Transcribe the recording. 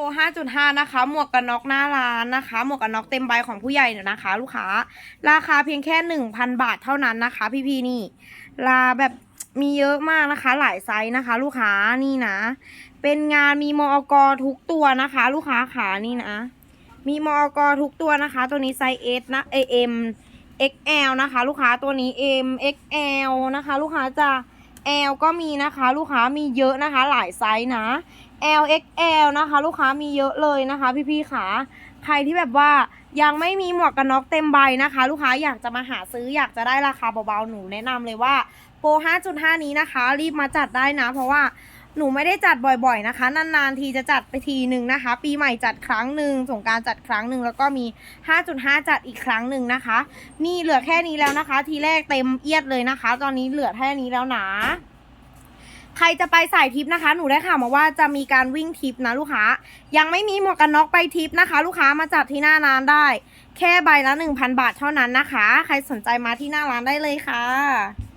โปร5.5 นะคะ หมวกกันน็อกหน้าร้านนะคะ หมวกกันน็อกเต็มใบของผู้ใหญ่เนี่ยนะคะ ลูกค้า ราคาเพียงแค่ 1,000 บาทเท่านั้นนะคะ พี่ๆนี่ ลาแบบมีเยอะมากนะคะ หลายไซส์นะคะ ลูกค้านี่นะ เป็นงานมีมอกทุกตัวนะคะ ลูกค้าขานี่นะ มีมอกทุกตัวนะคะ ตัวนี้ไซส์ S นะ AM XL นะคะ ลูกค้าตัวนี้ M XL นะคะ ลูกค้าจะ L ก็มีนะคะลูกค้ามีเยอะนะคะหลายไซส์นะ L XL นะคะ ลูกค้ามีเยอะเลยนะคะ พี่ๆขาใครที่แบบว่ายังไม่มีหมวกกันน็อกเต็มใบนะคะ ลูกค้าอยากจะมาหาซื้ออยากจะได้ราคาเบาๆหนูแนะนำเลยว่าโปร 5.5 นี้นะคะ รีบมาจัดได้นะ เพราะว่า หนูไม่ได้จัดบ่อยๆนะคะ นานๆทีจะจัดไปทีหนึ่งนะคะ ปีใหม่จัดครั้งหนึ่งสงการจัดครั้งหนึ่งแล้วก็มี 5.5 จัดอีกครั้งหนึ่งนะคะ นี่เหลือแค่นี้แล้วนะคะ ทีแรกเต็มเอียดเลยนะคะ ตอนนี้เหลือแค่นี้แล้วนะใครจะไปสายทริปนะคะ หนูได้ข่าวมาว่าจะมีการวิ่งทริปนะลูกค้า ยังไม่มีหมวกกันน็อกไปทริปนะคะ ลูกค้ามาจัดที่หน้าร้านได้ แค่ใบละ 1,000 บาทเท่านั้นนะคะ ใครสนใจมาที่หน้าร้านได้เลยค่ะ